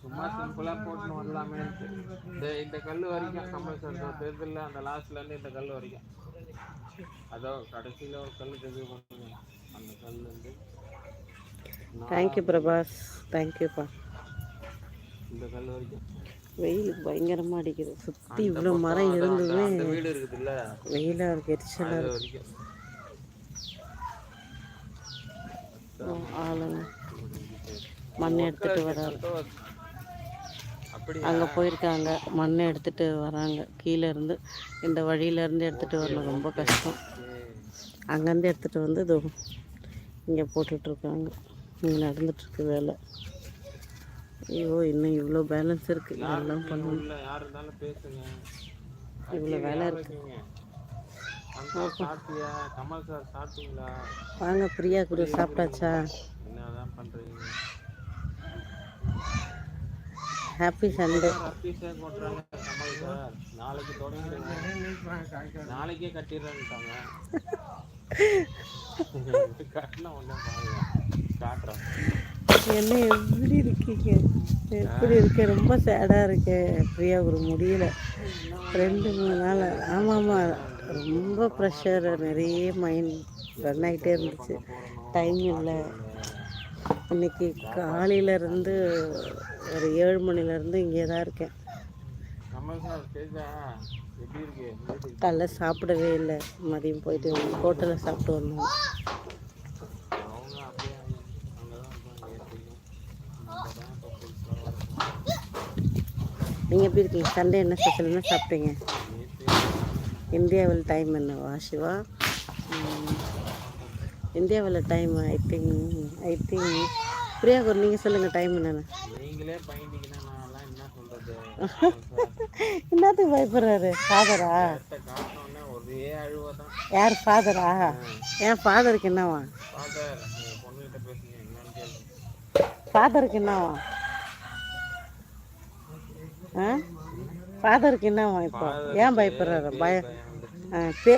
சும்மா சிம்பிளா போட்டு வரலாமே இந்த இந்த கல் வரைக்கும் கம்பல்சரி தேர்தலில் அந்த லாஸ்ட்ல இருந்து இந்த கல் வரைக்கும். அதோ கடைசியில ஒரு கல் இது பண்ணுங்க. அந்த கல் வந்து தேங்க்யூ பிரபாஸ். தேங்க்யூப்பா இந்த கல் வரைக்கும். வெயில் பயங்கரமாக அடிக்குது. சுற்றி இவ்வளோ மரம் இருந்துமே வெயிலாக இருக்கு எரிச்சலாக அது இருக்கு. ஆளுங்க. மண் எடுத்துட்டு வராரு. அங்கே போயிருக்காங்க. மண் எடுத்துட்டு வராங்க. கீழே இருந்து இந்த வழியில இருந்து எடுத்துட்டு வரணும். ரொம்ப கஷ்டம். அங்கேருந்து எடுத்துட்டு வந்து இதோ இங்கே போட்டுட்ருக்காங்க. இங்கே நடந்துட்டுருக்கு வேலை. ஐயோ இன்னும் இவ்வளோ பேலன்ஸ் இருக்குது எல்லாம் பண்ணணும். இவ்வளோ வேலை இருக்கு. இருக்கீங்க? அங்கிள் சாப்பிட்டியா? கமல் சார் சாப்பிட்டீங்களா? வாங்க பிரியா கூட சாப்பிட்டாச்சா? என்னதான் பண்றீங்க? Happy Sunday. ரப்பி சார் போட்டுறாங்க கமல் சார். நாளைக்கு தொடங்கிடுங்க. நாளைக்கே கட்டிடுறேன்ட்டாங்க. கட்டின பாருங்க. காட்டுறேன். என்ன எப்படி இருக்கீங்க? எப்படி இருக்கு? ரொம்ப சேடாக இருக்கு. பிரியா ஒரு முடியல. ரெண்டு மூணு நாள். ஆமாம் ஆமாம் ரொம்ப ப்ரெஷர் நிறைய மைண்ட் ரன் ஆகிட்டே இருந்துச்சு. டைம் இல்லை. இன்னைக்கு காலையிலேருந்து ஒரு ஏழு மணிலேருந்து இங்கே தான் இருக்கேன். காலைல சாப்பிடவே இல்லை. மதியம் போயிட்டு ஹோட்டலில் சாப்பிட்டு வந்தோம். நீங்கள் எப்படி இருக்கீங்க? சண்டே என்ன ஸ்பெஷல் என்ன சாப்பிட்டீங்க? இந்தியாவில் டைம் என்னவா சிவா? இந்தியாவில் time I think I think பிரியாகூர் நீங்கள் சொல்லுங்கள் டைம் என்னென்னு. நீங்களே என்னத்துக்கு பயப்படுறாரு? ஃபாதரா ஒரே யார் ஃபாதரா என் ஃபாதருக்கு என்னவா? ஃபாதருக்கு என்னவா? ஆ? ஃபாதருக்கு என்னவா இப்போ? ஏன் பயப்படுறாரு? பயம் ஆ, பே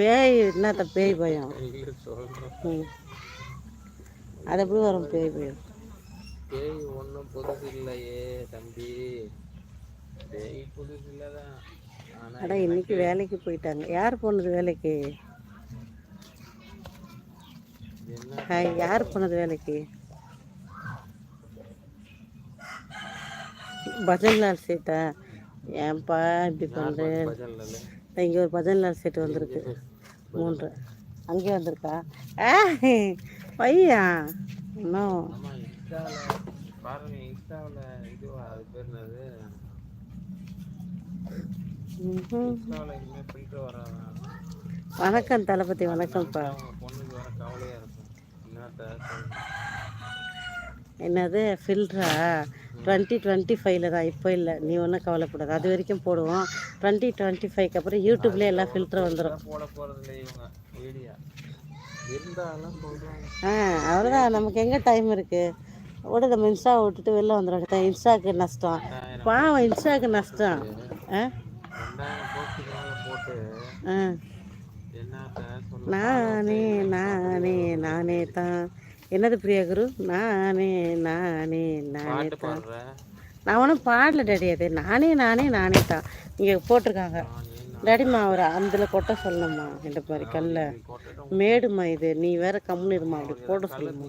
பேய் என்னத்த பேய் பயம்? அது எப்படி வரும் பேய் பயம்? பேய் ஒன்றும் புதுசு இல்லையே தம்பி. பேய் புதுசு இல்லை தான் ஆனால் அட இன்னைக்கு வேலைக்கு போயிட்டாங்க. யார் போனது வேலைக்கு? ஹாய் யார் போனது வேலைக்கு? பஜன்லால் சேட்டா. ஏன்பா இப்படி பண்ணுறேன் இங்கே ஒரு பஜன்லால் செட்டு வந்திருக்கு. மூன்று. அங்கே வந்திருக்கா? ஆ பையா? இன்னும் வணக்கம் தளபதி வணக்கம்ப்பா? என்னது ஃபில்ட்ரா டுவெண்ட்டி டுவெண்ட்டி ஃபைவ்ல தான். இப்போ இல்லை. நீ ஒன்றும் கவலைப்படாது. அது வரைக்கும் போடுவோம். டுவெண்ட்டி டுவெண்ட்டி ஃபைவ்க்கு அப்புறம் யூடியூப்லேயே எல்லாம் ஃபில்டர் வந்துடும் இதெல்லாம் போட போகிறதில்ல இவங்க. வீடியோ இருந்தாலும் சொல்கிறாங்க ஆ அவ்வளோதான் நமக்கு எங்கே டைம் இருக்குது விட நம்ம இன்ஸ்டா விட்டுட்டு வெளில வந்துடும் இன்ஸ்டாக்கு நஷ்டம். பாவம் இன்ஸ்டாக்கு நஷ்டம். ஆ? நானே நானே நானே தான். என்னது பிரியா குரு? நானே நானே நானே தான். நான் ஒன்றும் பாடல டேடி அது. நானே நானே நானே தான். இங்கே போட்டிருக்காங்க. டேடிம்மா அவர் அதில் கொட்ட சொல்லணும்மா இந்த மாதிரி கல்ல. மேடுமா இது. நீ வேற கம்முன்னு இருமா அப்படி போட சொல்லுமா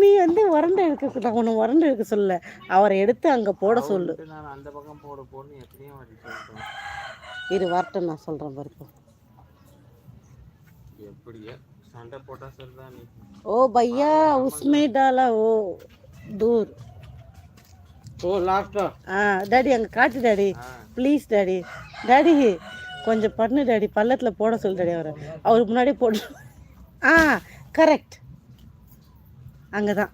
நீ வந்து உரண்டை எடுக்க நான் ஒன்று உரண்டை எடுக்க சொல்ல அவரை எடுத்து அங்கே போட சொல்லு. அந்த இரு வரட்டும் நான் சொல்கிறேன் பாருப்போம் எப்படியே சண்டை போட்டா சரிதான் நீ ओ भैया उसमें डाला वो दूर ஓ லாஸ்டா ஆ டாடி அங்கே காட்டு டாடி ப்ளீஸ் டாடி டாடி கொஞ்சம் பண்ணு டாடி பள்ளத்தில் போட சொல்லு டாடி அவரை அவருக்கு முன்னாடி போட்டு ஆ கரெக்ட் அங்கே தான்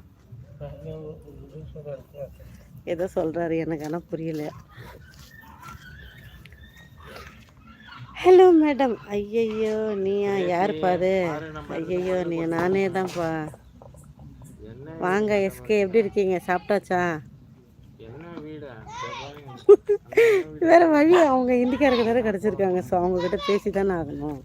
ஏதோ சொல்கிறாரு எனக்கு ஆனால் புரியல ஹலோ மேடம் ஐயையோ நீயா யாருப்பா அது? ஐயையோ நீ நானே தான்ப்பா. வாங்க எஸ்கே எப்படி இருக்கீங்க? சாப்பிட்டாச்சா? வேற வழி அவங்க இந்திக்காரங்க தானே கிடச்சிருக்காங்க. ஸோ அவங்கக்கிட்ட பேசி தானே ஆகணும்.